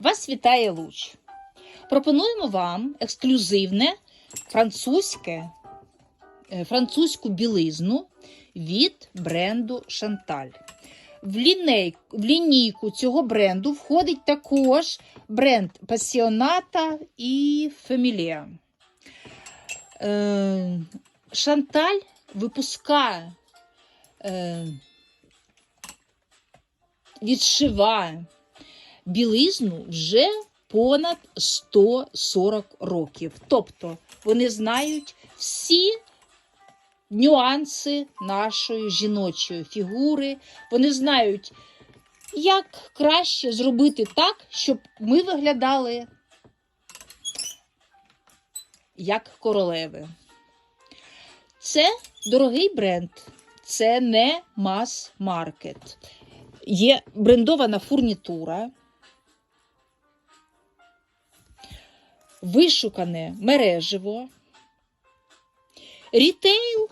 Вас вітає Луч. Пропонуємо вам ексклюзивне французьке, е, французьку білизну від бренду Шанталь. В, ліней, в лінійку цього бренду входить також бренд Пасіоната і Фемілія. Шанталь випускає, е, відшиває білизну вже понад 140 років. Тобто вони знають всі нюанси нашої жіночої фігури. Вони знають, як краще зробити так, щоб ми виглядали як королеви. Це дорогий бренд, це не мас-маркет. Є брендована фурнітура, вишукане мереживо. Рітейл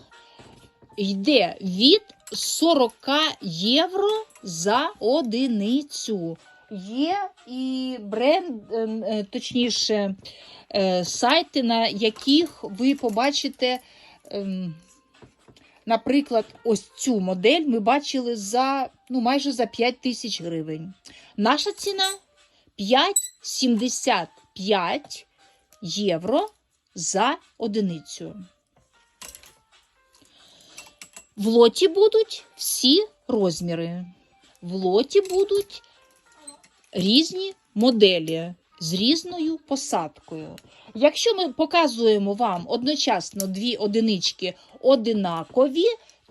йде від 40 євро за одиницю. Є і бренд, е, е, точніше, е, сайти, на яких ви побачите, ем, наприклад, ось цю модель ми бачили за ну, майже за 5 тисяч гривень. Наша ціна 5,75 євро за одиницю. В лоті будуть всі розміри. В лоті будуть різні моделі з різною посадкою. Якщо ми показуємо вам одночасно дві одинички одинакові,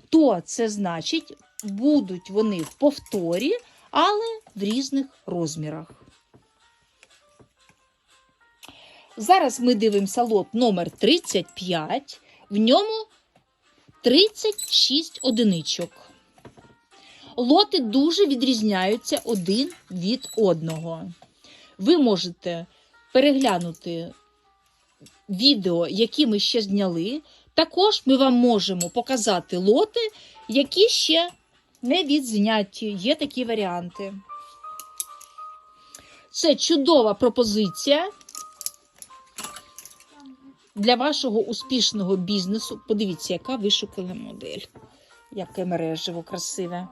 то це значить, будуть вони в повторі, але в різних розмірах. Зараз ми дивимося лот номер 35. В ньому 36 одиничок. Лоти дуже відрізняються один від одного. Ви можете переглянути відео, які ми ще зняли. Також ми вам можемо показати лоти, які ще не відзняті. Є такі варіанти. Це чудова пропозиція для вашого успішного бізнесу. Подивіться, яка вишукана модель. Яке мережево красиве.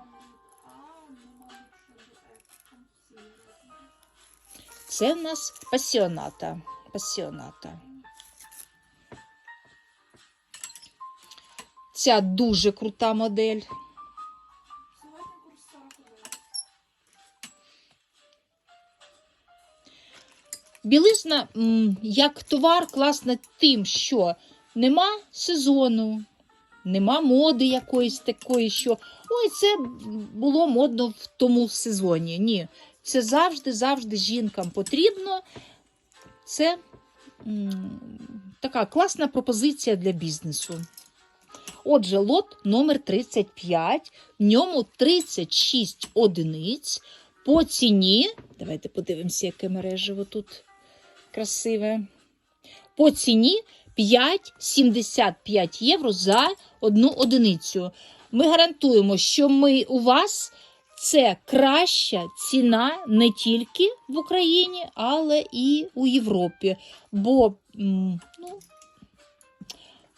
Це в нас пасіоната. Пасіоната. Ця дуже крута модель. Білизна як товар класна тим, що нема сезону, нема моди якоїсь такої, що ой, це було модно в тому сезоні. Ні, це завжди-завжди жінкам потрібно. Це така класна пропозиція для бізнесу. Отже, лот номер 35, в ньому 36 одиниць. По ціні, давайте подивимося, яке мережево тут красиве. По ціні 5,75 євро за одну одиницю. Ми гарантуємо, що ми у вас це краща ціна не тільки в Україні, але і у Європі. Бо ну,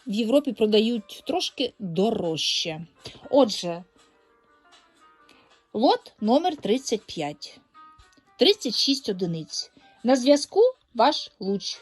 в Європі продають трошки дорожче. Отже, лот номер 35. 36 одиниць. На зв'язку ваш луч.